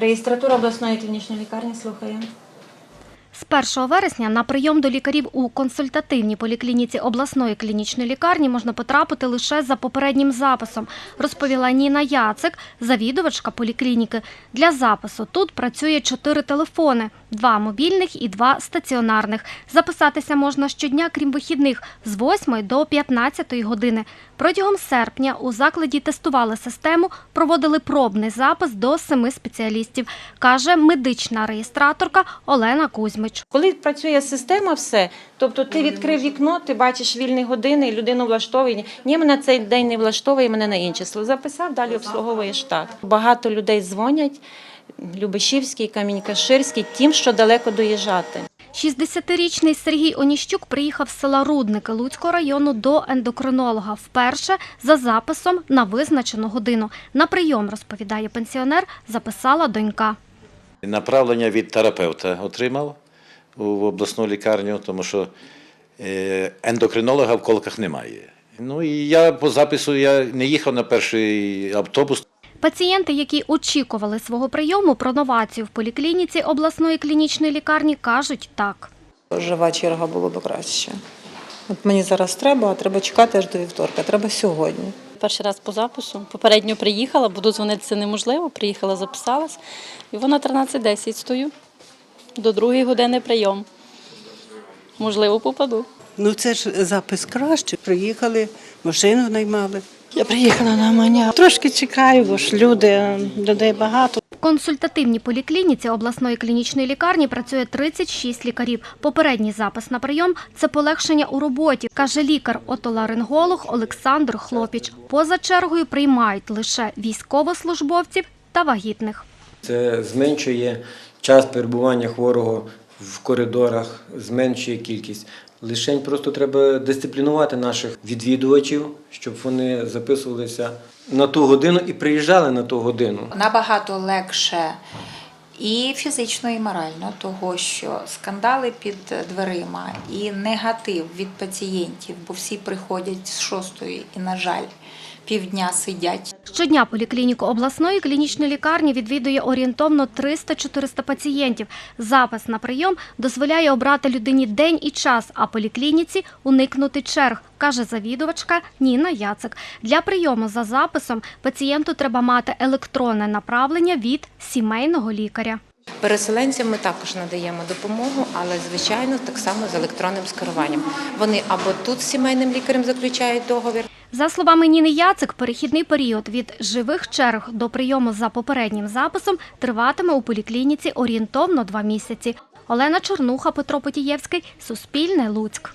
Реєстратура обласної клінічної лікарні слухає. З 1 вересня на прийом до лікарів у консультативній поліклініці обласної клінічної лікарні можна потрапити лише за попереднім записом, розповіла Ніна Яцик, завідувачка поліклініки. Для запису тут працює чотири телефони: два мобільних і два стаціонарних. Записатися можна щодня, крім вихідних, з 8 до 15 години. Протягом серпня у закладі тестували систему, проводили пробний запис до семи спеціалістів, каже медична реєстраторка Олена Кузьмич. Коли працює система, все, тобто ти відкрив вікно, ти бачиш вільні години, людину влаштовує. Ні, мене цей день не влаштовує, мене на інше. Записав, далі обслуговуєш так. Багато людей дзвонять, Любешівський, Камінь-Каширський, тим, що далеко доїжджати. 60-річний Сергій Оніщук приїхав з села Рудники Луцького району до ендокринолога вперше за записом на визначену годину. На прийом, розповідає пенсіонер, записала донька. Направлення від терапевта отримав у обласну лікарню, тому що е, ендокринолога в колках немає. Ну і я по запису я не їхав на перший автобус. Пацієнти, які очікували свого прийому про новацію в поліклініці обласної клінічної лікарні, кажуть так. Жива черга було б краще. От мені зараз треба, а треба чекати аж до вівторка, треба сьогодні. Перший раз по запису. Попередньо приїхала, бо дозвонитися неможливо. Приїхала, записалась. І вона 13.10 стою. До другої години прийом. Можливо, попаду. Ну це ж запис краще. Приїхали, машину наймали. Я приїхала на маня. Трошки чекаю, бо ж люди, людей багато. В консультативній поліклініці обласної клінічної лікарні працює 36 лікарів. Попередній запис на прийом – це полегшення у роботі, каже лікар-отоларинголог Олександр Хлопіч. Поза чергою приймають лише військовослужбовців та вагітних. Це зменшує час перебування хворого в коридорах, зменшує кількість. Лишень просто треба дисциплінувати наших відвідувачів, щоб вони записувалися на ту годину і приїжджали на ту годину. набагато легше і фізично, і морально, того що скандали під дверима і негатив від пацієнтів, бо всі приходять з шостої і, на жаль, півдня сидять. Щодня поліклініку обласної клінічної лікарні відвідує орієнтовно 300-400 пацієнтів. Запис на прийом дозволяє обрати людині день і час, а поліклініці уникнути черг, каже завідувачка Ніна Яцик. Для прийому за записом пацієнту треба мати електронне направлення від сімейного лікаря. Переселенцям ми також надаємо допомогу, але звичайно так само з електронним скеруванням. Вони або тут з сімейним лікарем заключають договір, За словами Ніни Яцик, перехідний період від живих черг до прийому за попереднім записом триватиме у поліклініці орієнтовно два місяці. Олена Чернуха, Петро Потієвський, Суспільне, Луцьк.